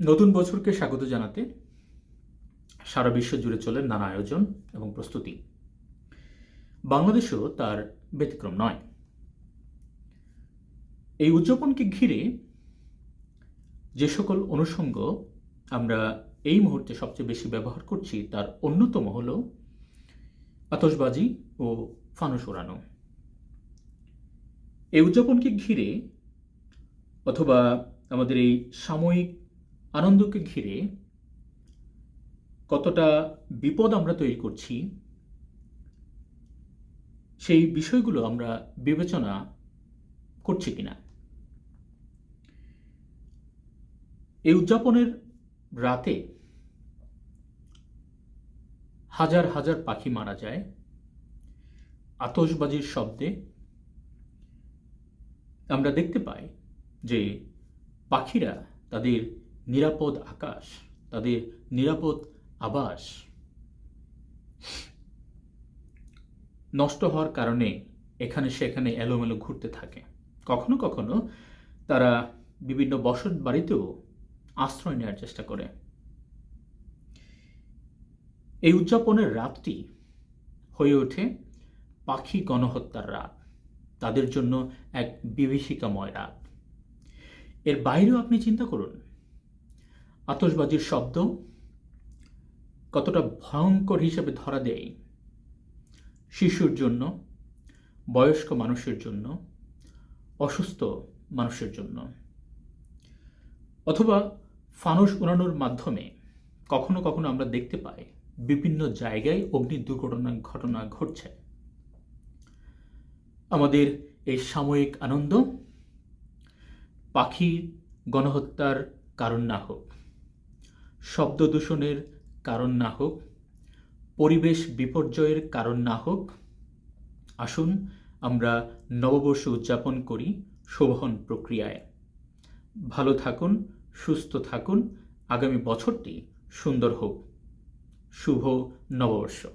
নতুন বছরকে স্বাগত জানাতে সারা বিশ্ব জুড়ে চলে নানা আয়োজন এবং প্রস্তুতি। বাংলাদেশও তার ব্যতিক্রম নয়। এই উদযাপনকে ঘিরে যে সকল অনুষঙ্গ আমরা এই মুহূর্তে সবচেয়ে বেশি ব্যবহার করছি, তার অন্যতম হল আতসবাজি ও ফানুস ওড়ানো। এই উদযাপনকে ঘিরে অথবা আমাদের এই সাময়িক আনন্দকে ঘিরে কতটা বিপদ আমরা তৈরি করছি, সেই বিষয়গুলো আমরা বিবেচনা করছি কিনা। এই উদযাপনের রাতে হাজার হাজার পাখি মারা যায়, আতশবাজির শব্দে। আমরা দেখতে পাই যে পাখিরা তাদের নিরাপদ আকাশ, তাদের নিরাপদ আবাস। নষ্ট হওয়ার কারণে এখানে সেখানে এলোমেলো ঘুরতে থাকে। কখনো কখনো তারা বিভিন্ন বসত বাড়িতেও আশ্রয় নেওয়ার চেষ্টা করে। এই উদযাপনের রাতটি হয়ে ওঠে পাখি গণহত্যার রাত, তাদের জন্য এক বিভীষিকাময় রাত। এর বাইরেও আপনি চিন্তা করুন আতশবাজির শব্দ কতটা ভয়ঙ্কর হিসেবে ধরা দেয়। শিশুর জন্য, বয়স্ক মানুষের জন্য, অসুস্থ মানুষের জন্য। অথবা ফানুস উড়ানোর মাধ্যমে কখনো কখনো আমরা দেখতে পাই বিভিন্ন জায়গায় অগ্নি দুর্ঘটনা ঘটনা ঘটছে। আমাদের এই সাময়িক আনন্দ পাখি গণহত্যার কারণ না হোক। শব্দ দূষণের কারণ না হোক, পরিবেশ বিপর্যয়ের কারণ না হোক, আসুন আমরা নববর্ষ উদযাপন করি শোভন প্রক্রিয়ায়। ভালো থাকুন, সুস্থ থাকুন, আগামী বছরটি সুন্দর হোক। শুভ নববর্ষ।